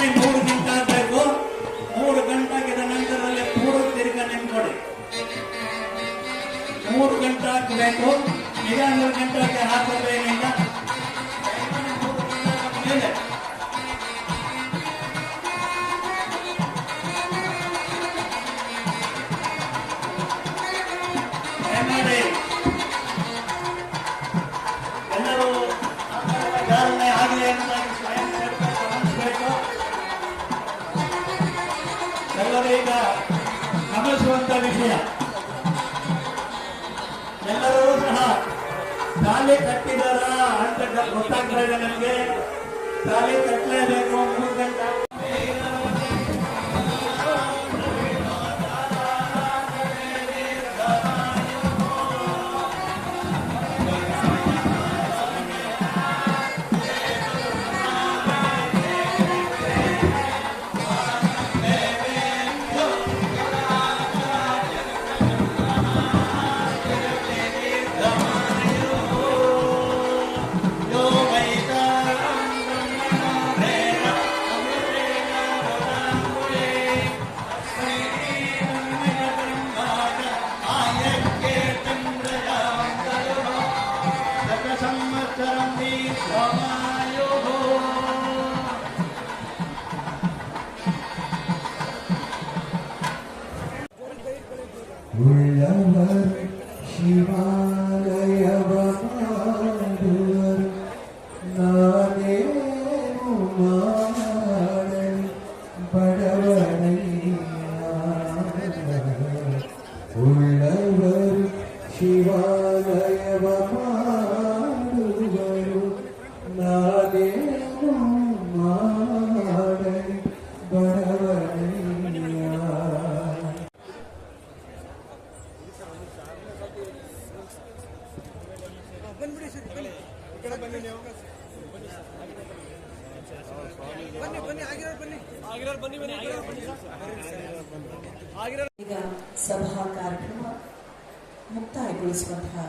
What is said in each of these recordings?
ದಯಮಾಡಿ ಮೂರು ಗಂಟೆ ಆಗಬೇಕು ಮೂರು ಗಂಟೆ ಆಗಿದ ನಂತರದಲ್ಲಿ ಮೂರು ತಿರುಗ ನೆನ್ಕೊಡಿ ಮೂರು ಗಂಟೆ ಹಾಕಬೇಕು ಈಗ ಮೂರು ಗಂಟೆಗೆ ಹಾಕಬೇಕಿಲ್ಲ ಗಮನಿಸುವಂತ ವಿಷಯ. ಎಲ್ಲರೂ ಸಹ ಶಾಲೆ ಕಟ್ಟಿದಾರ ಅಂತ ಗೊತ್ತಾಗ್ತಾ ಇದೆ ನನಗೆ ಶಾಲೆ ಕಟ್ಟಲೇಬೇಕು ಮೂರು ಗಂಟೆ உள்ளவர் சிவாலயவாடுவர் நானே மாடன் படவனை உள்ளவர் சிவா ಈಗ ಸಭಾ ಕಾರ್ಯಕ್ರಮ ಮುಕ್ತಾಯಗೊಳಿಸುವಂತಹ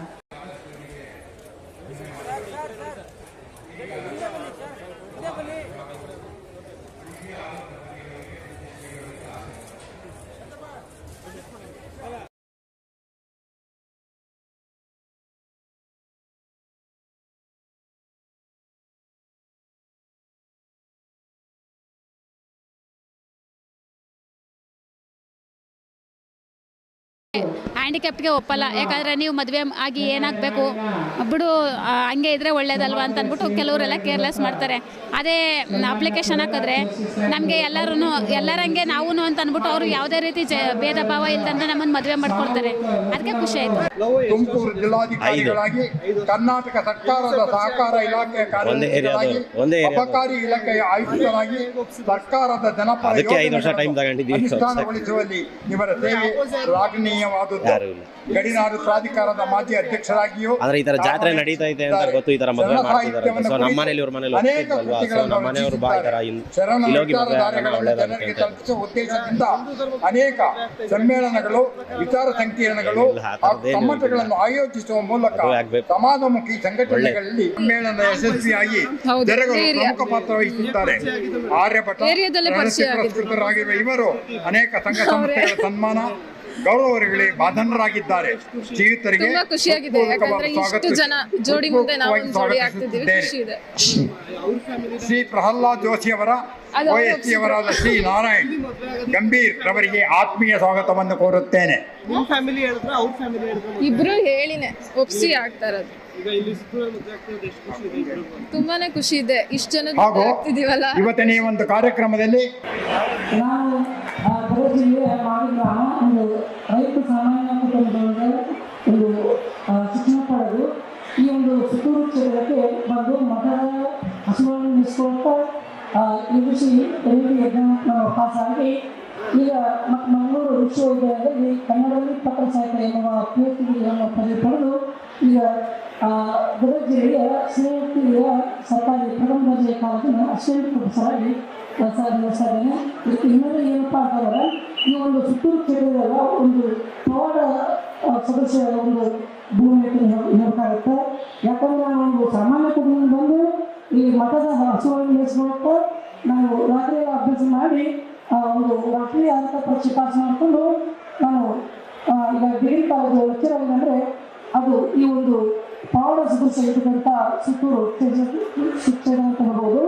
ಹ್ಯಾಂಡಿಕ್ಯಾಪ್ಗೆ ಒಪ್ಪಲ್ಲ. ಯಾಕಂದ್ರೆ ನೀವು ಮದುವೆ ಆಗಿ ಏನಾಗಬೇಕು? ಬಿಡು ಹಂಗೆ ಇದ್ರೆ ಒಳ್ಳೇದಲ್ವಾ ಅಂತ ಅಂದ್ಬಿಟ್ಟು ಕೆಲವರೆಲ್ಲ ಕೇರ್ಲೆಸ್ ಮಾಡ್ತಾರೆ. ಅದೇ ಅಪ್ಲಿಕೇಶನ್ ಹಾಕಿದ್ರೆ ನಮಗೆ ಎಲ್ಲರೂ ಎಲ್ಲರಂಗೆ ನಾವು ಅಂತ ಅಂದ್ಬಿಟ್ಟು ಅವರು ಯಾವುದೇ ರೀತಿ ಜ ಭೇದ ಭಾವ ಇಲ್ದಂದ್ರೆ ನಮ್ಮನ್ನು ಮದುವೆ ಮಾಡ್ಕೊಡ್ತಾರೆ. ಅದಕ್ಕೆ ಖುಷಿ ಆಯ್ತು. ತುಮಕೂರು ಜಿಲ್ಲಾಧಿಕಾರಿಗಳಾಗಿ ಕರ್ನಾಟಕ ಸರ್ಕಾರದ ಸಹಕಾರ ಏರಿಯಾದವ್ರು. ಅಬಕಾರಿ ಇಲಾಖೆಯ ಆಯುಕ್ತರಾಗಿ ಸರ್ಕಾರದ ಜನಪರ. ಅನುಷ್ಠಾನಗೊಳಿಸುವಲ್ಲಿ ಇವರ ಸೇವೆ ಶ್ಲಾಘನೀಯವಾದದ್ದು ಇಲ್ಲ. ಗಡಿನಾಡು ಪ್ರಾಧಿಕಾರದ ಮಾಜಿ ಅಧ್ಯಕ್ಷರಾಗಿಯೂ ಅಂದ್ರೆ ಈ ತರ ಜಾತ್ರೆ ನಡೀತಾ ಇದೆ ಅಂತ ಗೊತ್ತು, ಈ ತರ ಮದುವೆ ಮಾಡ್ತಿದ್ದಾರೆ. ಸೊ ನಮ್ಮ ಕುರಿತು ಮನೇಲಿ ಇವ್ರ ಮನೇಲಿ ಅನೇಕ ಸೊ ನಮ್ಮ ಮನೆಯವರು ಬಾ ಈ ತರ ಮದುವೆ. ತಲುಪಿಸುವ ಉದ್ದೇಶದಿಂದ ಅನೇಕ ಸಮ್ಮೇಳನಗಳು ವಿಚಾರ ಸಂಕಿರಣಗಳು ಸಮ್ಮಟಗಳನ್ನು ಆಯೋಜಿಸುವ ಮೂಲಕ. ಸಮಾಜಮುಖಿ ಸಂಘಟನೆಗಳಲ್ಲಿ ಸಮ್ಮೇಳನ ಯಶಸ್ವಿಯಾಗಿ ಜನಗಳು ಪ್ರಮುಖ ಪಾತ್ರ ವಹಿಸುತ್ತಾರೆ. ಆರ್ಯಭಟ ಪುರಸ್ಕೃತರಾಗಿರುವ ಇವರು ಅನೇಕ ಸಂಘ ಸಂಸ್ಥೆಗಳ ಸನ್ಮಾನ ಗೌರವಗಳಿಗೆ ಬಾಧನರಾಗಿದ್ದಾರೆ ಜೀವಿತರಿಗೆ ತುಂಬಾ ಖುಷಿಯಾಗಿದೆ. ಯಾಕಂದ್ರೆ ಇಷ್ಟು ಜನ ಜೋಡಿ ಮುಂದೆ ನಾವು ಜೋಡಿ ಆಗ್ತಿದ್ದೀವಿ. ಖುಷಿ ಇದೆ. ಶ್ರೀ ಪ್ರಹ್ಲಾದ್ ಜೋಶಿ ಅವರ ಅವರಾದ ಶ್ರೀ ನಾರಾಯಣ್ ಗಂಭೀರ್ ರವರಿಗೆ ಆತ್ಮೀಯ ಸ್ವಾಗತವನ್ನು ಕೋರುತ್ತೇನೆ. ನಿಮ್ ಫ್ಯಾಮಿಲಿ ಹೇಳಿದ್ರೆ? ಅವ್ರ ಫ್ಯಾಮಿಲಿ ಹೇಳಿದ್ರೆ? ಇಬ್ರು ಹೇಳಿನೆ. ಒಪ್ಸಿ ಆಗ್ತಾ ಇರೋದು. ತುಂಬಾನೇ ಖುಷಿ ಇದೆ. ಇಷ್ಟು ಜನ ಆಗ್ತಿದೀವಲ್ಲ ಇವತ್ತಿನ ಈ ಒಂದು ಕಾರ್ಯಕ್ರಮದಲ್ಲಿ U C L D pass ಆಗಿ ಈಗ ಮಂಗಳೂರು ವಿಶ್ವವಿದ್ಯಾಲಯದಲ್ಲಿ ಕನ್ನಡದಲ್ಲಿ ಪತ್ರ ಸಾಹಿತ್ಯ ಎನ್ನುವ ಪಿ ಎಚ್ ಡಿ ಎನ್ನುವ ಈಗ ಗದಗ ಜಿಲ್ಲೆಯ ಸ್ನೇಹಿತಿಯ ಸರ್ಕಾರಿ ಪ್ರಥಮ ದರ್ಜೆಯ ಕಾಲೇಜಿನ ಅಸಿಸ್ಟೆಂಟ್ ಪ್ರೊಫೆಸರ್ ಆಗಿ ಕೆಲಸ ನಿರ್ವಹಿಸ್ತಾ ಇದಕ್ಕೆ ಹಿನ್ನೆಲೆ ಏನಪ್ಪ ಅಂತಂದರೆ ಈ ಒಂದು ಸುತ್ತೂರು ಕ್ಷೇತ್ರದಾಗ ಒಂದು ಪವಾಡ ಸದಸ್ಯರ ಒಂದು ಭೂಮಿ ಅಂತ ಯಾಕಂದ್ರೆ ನಾವು ಒಂದು ಸಾಮಾನ್ಯ ಕುಟುಂಬ ಬಂದು ಈ ಮಠದ ಹಸುವನ್ನು ಮೇಯಿಸ್ಬೇಕು ನಾನು ರಾತ್ರಿ ಅಭ್ಯಾಸ ಮಾಡಿ ಒಂದು ರಾಷ್ಟ್ರೀಯ ಪರೀಕ್ಷೆ ಪಾಸ್ ಮಾಡಿಕೊಂಡು ನಾನು ಈಗ ಡಿಗ್ರಿ ಕಾಲೇಜು ಲೆಕ್ಚರ್ ಆಗಿದೆ ಅದು ಈ ಒಂದು ಪಾವಡ ಸದಸ್ಯಂತ ಸುತ್ತೂರು ಶಿಕ್ಷಣ ಅಂತ ಹೇಳ್ಬೋದು.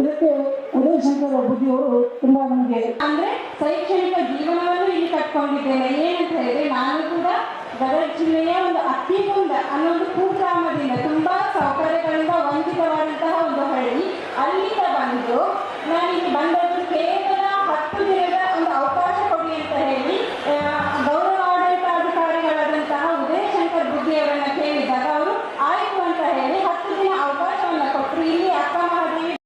ಇದಕ್ಕೆ ಉದಯ ಶಂಕರ್ ಬುದ್ಧಿಯವರು ತುಂಬಾ ನಮಗೆ ಅಂದ್ರೆ ಶೈಕ್ಷಣಿಕ ಜೀವನವನ್ನು ಇಲ್ಲಿ ಕಟ್ಕೊಂಡಿದ್ದೇನೆ. ಏನಂತ ಹೇಳಿದ್ರೆ ನಾನು ಕೂಡ ಗದಗ ಜಿಲ್ಲೆಯ ಒಂದು ಅತಿ ಅತ್ತಿಗುಂದ ಅನ್ನೋ ಒಂದು ಕುಗ್ರಾಮದಿಂದ ತುಂಬಾ ಸೌಕರ್ಯಗಳಿಂದ ವಂಚಿತವಾದಂತಹ ಒಂದು ಹಳ್ಳಿ ಅಲ್ಲಿಂದ ಬಂದು மனித பந்தத்துக்கே